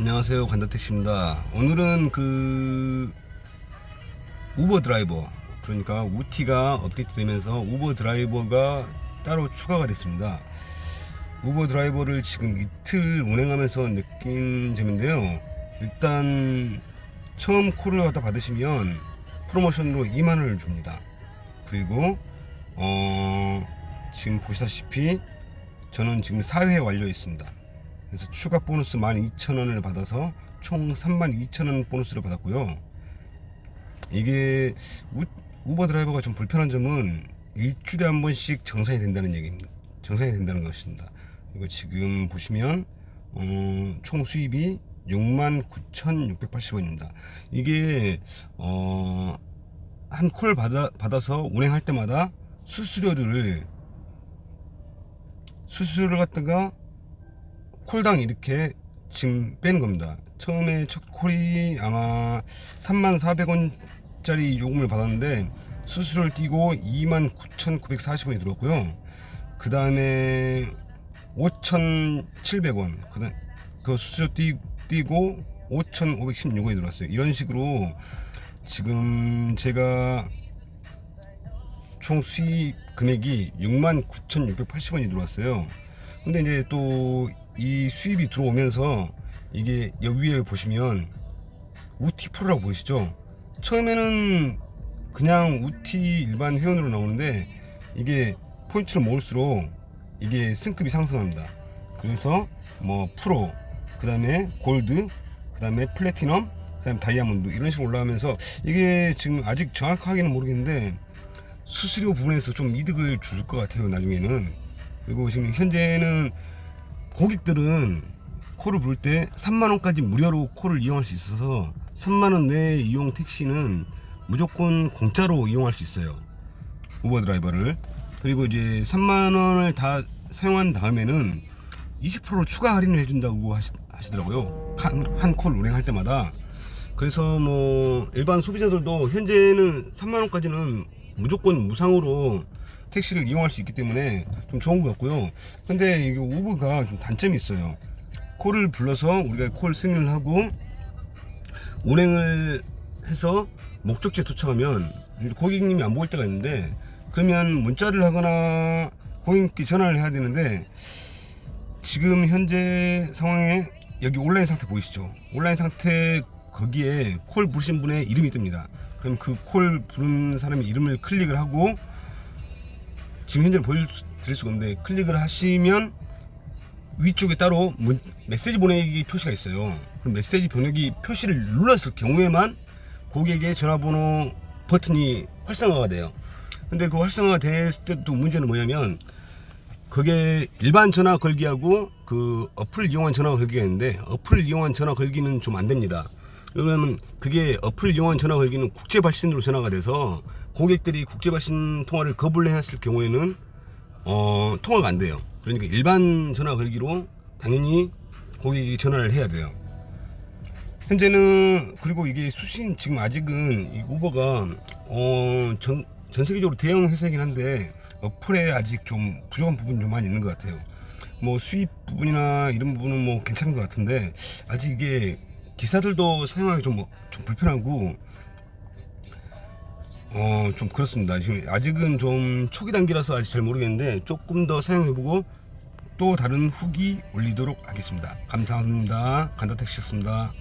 안녕하세요. 관다택시입니다. 오늘은 그 우버 드라이버 그러니까 우티가 업데이트 되면서 우버 드라이버가 따로 추가가 됐습니다. 우버 드라이버를 지금 이틀 운행하면서 느낀 점인데요. 일단 처음 콜을 갖다 받으시면 프로모션으로 2만원을 줍니다. 그리고 어 지금 보시다시피 저는 지금 4회 완료했습니다 그래서 추가 보너스 12,000원을 받아서 총 32,000원 보너스를 받았고요. 이게 우, 우버 드라이버가 좀 불편한 점은 일주일에 한 번씩 정산이 된다는 얘기입니다. 정산이 된다는 것입니다. 이거 지금 보시면 어, 총 수입이 69,680원입니다. 이게 어, 한 콜 받아, 받아서 운행할 때마다 수수료를 수수료를 갖다가 콜당 이렇게 지금 빼는 겁니다. 처음에 첫 콜이 아마 34,400원짜리 요금을 받았는데 수수료를 띄고 29,940원이 들었고요. 그 다음에 5,700원 그, 그 수수료 띄, 띄고 5,516원이 들어왔어요. 이런 식으로 지금 제가 총 수입 금액이 69,680원이 들어왔어요. 근데 이제 또 이 수입이 들어오면서 이게 여기 위에 보시면 우티 프로라고 보이시죠? 처음에는 그냥 우티 일반 회원으로 나오는데 이게 포인트를 모을수록 이게 승급이 상승합니다. 그래서 뭐 프로, 그 다음에 골드, 그 다음에 플래티넘, 그 다음에 다이아몬드 이런 식으로 올라가면서 이게 지금 아직 정확하게는 모르겠는데 수수료 부분에서 좀 이득을 줄 것 같아요 나중에는 그리고 지금 현재는 고객들은 콜을 부를 때 3만원까지 무료로 콜을 이용할 수 있어서 3만원 내 이용 택시는 무조건 공짜로 이용할 수 있어요. 우버 드라이버를. 그리고 이제 3만원을 다 사용한 다음에는 20% 추가 할인을 해준다고 하시, 하시더라고요. 한콜 운행할 때마다. 그래서 뭐 일반 소비자들도 현재는 3만원까지는 무조건 무상으로 택시를 이용할 수 있기 때문에 좀 좋은 것 같고요. 근데 이게 우버가 좀 단점이 있어요. 콜을 불러서 우리가 콜 승인을 하고 운행을 해서 목적지에 도착하면 고객님이 안 보일 때가 있는데 그러면 문자를 하거나 고객님께 전화를 해야 되는데 지금 현재 상황에 여기 온라인 상태 보이시죠? 온라인 상태 거기에 콜 부르신 분의 이름이 뜹니다. 그럼 그 콜 부른 사람의 이름을 클릭을 하고 지금 현재 보여드릴 수가 없는데 클릭을 하시면 위쪽에 따로 문, 메시지 보내기 표시가 있어요. 그럼 메시지 보내기 표시를 눌렀을 경우에만 고객의 전화번호 버튼이 활성화가 돼요. 근데 그 활성화가 됐을 때도 문제는 뭐냐면 그게 일반 전화 걸기하고 그 어플을 이용한 전화 걸기가 있는데 어플을 이용한 전화 걸기는 좀 안 됩니다. 왜냐면 그게 어플을 이용한 전화 걸기는 국제 발신으로 전화가 돼서 고객들이 국제 발신 통화를 거부를 했을 경우에는 어, 통화가 안 돼요. 그러니까 일반 전화 걸기로 당연히 고객이 전화를 해야 돼요. 현재는 그리고 이게 수신 지금 아직은 이 우버가 어, 전, 전 세계적으로 대형 회사이긴 한데 어플에 아직 좀 부족한 부분이 좀 많이 있는 것 같아요. 뭐 수입 부분이나 이런 부분은 뭐 괜찮은 것 같은데 아직 이게 기사들도 사용하기 좀, 뭐- 좀 불편하고 어 좀 그렇습니다. 지금 아직은 좀 초기 단계라서 아직 잘 모르겠는데 조금 더 사용해보고 또 다른 후기 올리도록 하겠습니다. 감사합니다. 간다택시였습니다.